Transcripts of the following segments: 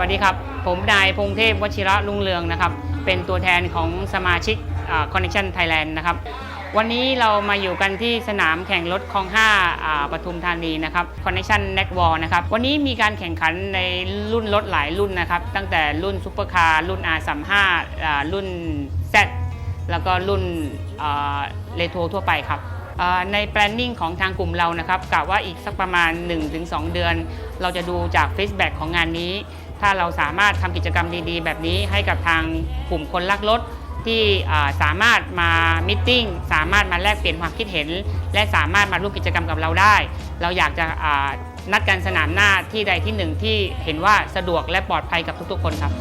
วัสดีครับ ผมนายพงเทพวชิระลุงเรืองนะครับ เป็นตัวแทนของสมาชิกอ่า Connection Thailand นะครับ วันนี้เรามาอยู่กันที่สนามแข่งรถคลอง5อ่าปทุมธานีนะครับ Connection n e t w a r นะครับ วันนี้มีการแข่งขันในรุ่นรถหลายรุ่นนะครับ ตั้งแต่รุ่นซุปเปอร์คาร์รุ่น R35 อ่ารุ่น Z แล้วก็รุ่นเลโททั่วไปครับใน planning ของทางกลุ่มเรานะครับกะว่าอีกสักประมาณ 1-2 เดือน เราจะดูจาก feedback ของงานนี้ ถ้าเราสามารถทำกิจกรรมดีๆ แบบนี้ให้กับทางกลุ่มคนรักรถที่สามารถมามิ팅สามารถมาแลกเปลี่ยนความคิดเห็น และสามารถมาร่วมกิจกรรมกับเราได้ เราอยากจะนัดกันสนามหน้าที่ใดที่หนึ่งที่เห็นว่าสะดวกและปลอดภัยกับทุกๆ คนครับ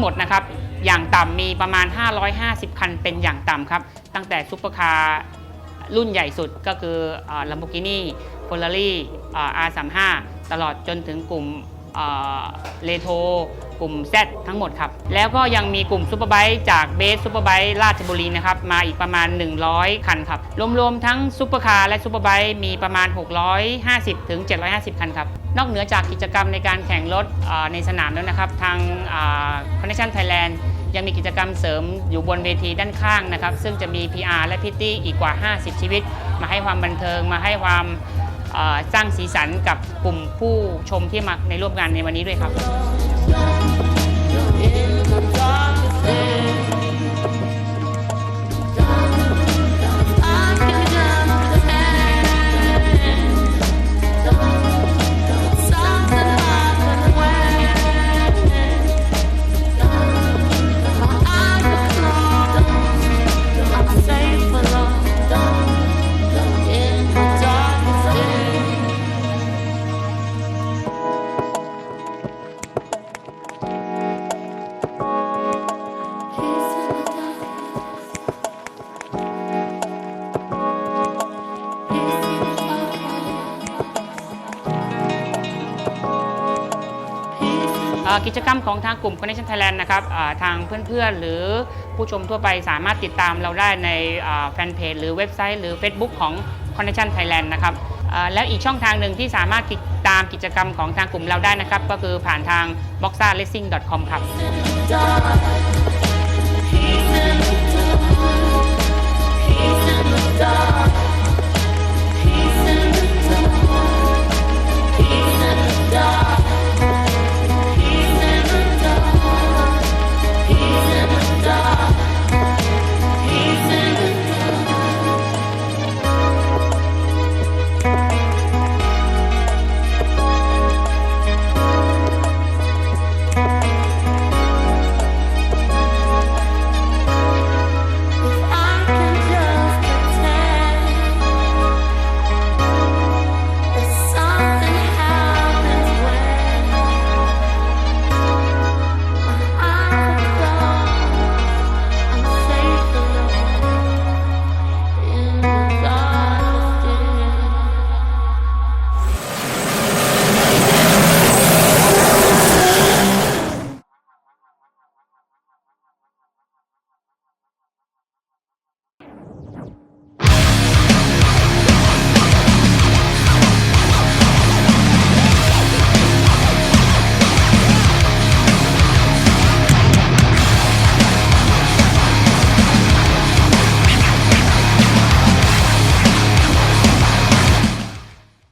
งหมดนะครับ อย่างต่ำมีประมาณ 550 คันเป็นอย่างต่ำครับ ตั้งแต่ซุปเปอร์คาร์รุ่นใหญ่สุดก็คือลัมโบกินี่ฟอร์รารี่อาร์สามห้าตลอดจนถึงกลุ่มเลโท กลุ่ม Z ทั้งหมดครับ แล้วก็ยังมีกลุ่มซูเปอร์ไบค์จากเบสซูเปอร์ไบค์ราชบุรีนะครับ มาอีกประมาณ 100 คันครับ รวมๆ ทั้งซูเปอร์คาร์และซูเปอร์ไบค์มีประมาณ 650 ถึง 750 คันครับ นอกเหนือจากกิจกรรมในการแข่งรถในสนามแล้วนะครับ ทางคอนเนคชั่นไทยแลนด์ยังมีกิจกรรมเสริมอยู่บนเวทีด้านข้างนะครับ ซึ่งจะมี PR และพิตตี้อีกกว่า 50 ชีวิต มาให้ความบันเทิงมาให้ความสร้างสีสันกับกลุ่มผู้ชมที่มาในร่วมงานในวันนี้ด้วยครับ In the dark. กิจกรรมของทางกลุ่ม Connection Thailand นะครับทางเพื่อนๆ หรือผู้ชมทั่วไปสามารถติดตามเราได้ในแฟนเพจหรือเว็บไซต์ หรือ Facebook ของ Connection Thailand นะครับแล้วอีกช่องทางหนึ่งที่สามารถติดตามกิจกรรมของทางกลุ่มเราได้นะครับ ก็คือผ่านทาง boxaracing.com ครับ